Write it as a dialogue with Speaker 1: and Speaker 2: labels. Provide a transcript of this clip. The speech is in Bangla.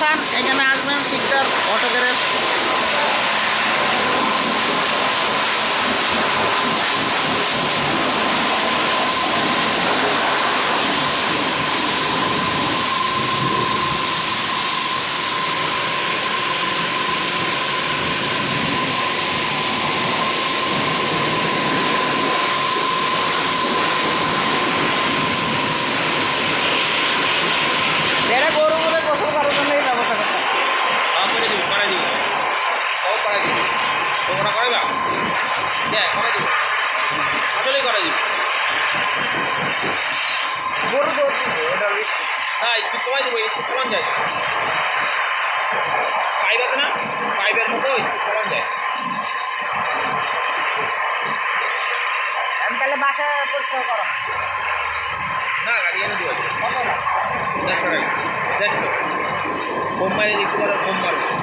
Speaker 1: চান এখানে আসবেন শিকদার অটো
Speaker 2: তোমরা করাইবা হ্যাঁ করে দিব। আসলেই করে
Speaker 1: risky।
Speaker 2: হ্যাঁ একটু কমাই দেবো একটু কমান যায়। পাইপ আছে না? পাইপের মতো একটু কমান যায়।
Speaker 1: আমি তাহলে বাসায় পরিষ্কার করো।
Speaker 2: না গাড়ি এনে দিব।
Speaker 1: কত না
Speaker 2: দেড়শো কম মাইলে একটু করে মারবে।